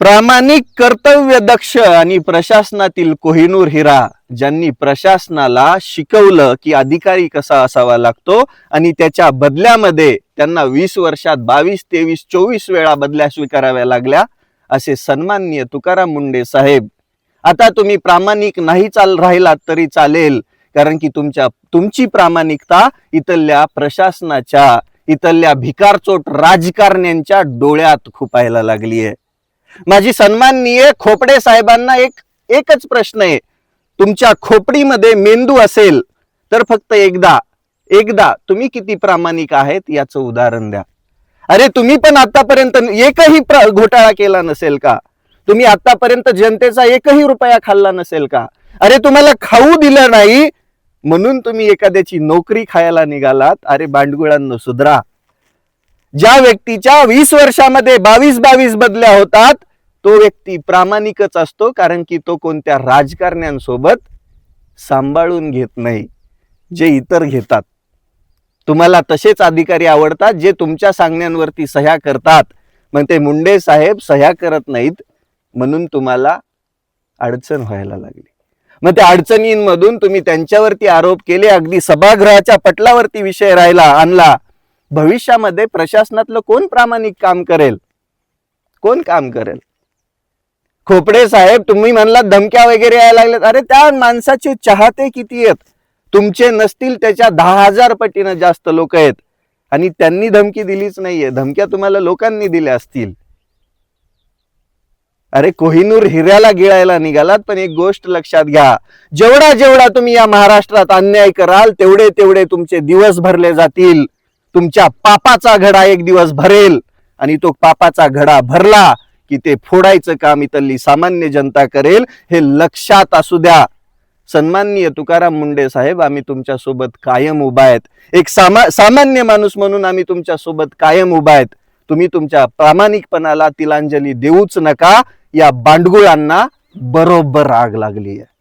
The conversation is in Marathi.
प्रामाणिक कर्तव्य दक्ष आणि प्रशासनातील कोहिनूर हिरा ज्यांनी प्रशासनाला शिकवलं की अधिकारी कसा असावा लागतो आणि त्याच्या बदल्यामध्ये त्यांना वीस वर्षात बावीस तेवीस चोवीस वेळा बदल्या स्वीकाराव्या लागल्या असे सन्माननीय तुकाराम मुंडे साहेब. आता तुम्ही प्रामाणिक नाही चाल राहिलात तरी चालेल कारण की तुमच्या तुमची प्रामाणिकता इथल्या प्रशासनाच्या इथल्या भिकारचोट राजकारण्यांच्या डोळ्यात खुपायला लागली आहे माझी सन्माननीय खोपडे साहेबांना एक एकच प्रश्न आहे. तुमच्या खोपडीमध्ये मेंदू असेल तर फक्त एकदा एकदा तुम्ही किती प्रामाणिक आहेत याचं उदाहरण द्या. अरे तुम्ही पण आतापर्यंत एकही घोटाळा केला नसेल का? तुम्ही आतापर्यंत जनतेचा एकही रुपया खाल्ला नसेल का? अरे तुम्हाला खाऊ दिलं नाही म्हणून तुम्ही एखाद्याची नोकरी खायला निघालात. अरे बांडगुळांनो सुधरा. ज्या व्यक्तीच्या वीस वर्षामध्ये बावीस बावीस बदल्या होतात तो व्यक्ती प्रामाणिकच असतो कारण की तो कोणत्या राजकारण्यांसोबत सांभाळून घेत नाही जे इतर घेतात. तुम्हाला तसेच अधिकारी आवडतात जे तुमच्या सांगण्यांवरती सह्या करतात. मग ते मुंडे साहेब सह्या करत नाहीत म्हणून तुम्हाला अडचण व्हायला लागली. मग त्या अडचणींमधून तुम्ही त्यांच्यावरती आरोप केले अगदी सभागृहाच्या पटलावरती विषय राहिला आणला. भविष्यामध्ये प्रशासनातलं कोण प्रामाणिक काम करेल? कोण काम करेल? खोपडे साहेब तुम्ही म्हणलात धमक्या वगैरे यायला लागल्यात. अरे त्या माणसाचे चाहते किती आहेत? तुमचे नसतील त्याच्या दहा हजार पटीनं जास्त लोक आहेत. आणि त्यांनी धमकी दिलीच नाहीये. धमक्या तुम्हाला लोकांनी दिल्या असतील. अरे कोहिनूर हिऱ्याला गिळायला निघालात पण एक गोष्ट लक्षात घ्या. जेवढा जेवढा तुम्ही या महाराष्ट्रात अन्याय कराल तेवढे तेवढे तुमचे दिवस भरले जातील. तुमच्या पापाचा घडा एक दिवस भरेल आणि तो पापाचा घडा भरला की ते फोडायचं काम इथली सामान्य जनता करेल हे लक्षात असू द्या. सन्माननीय तुकाराम मुंडे साहेब आम्ही तुमच्यासोबत कायम उभा आहेत. एक सामा सामान्य माणूस म्हणून आम्ही तुमच्यासोबत कायम उभा आहेत. तुम्ही तुमच्या प्रामाणिकपणाला तिलांजली देऊच नका. या बांडगुळांना बरोबर आग लागली आहे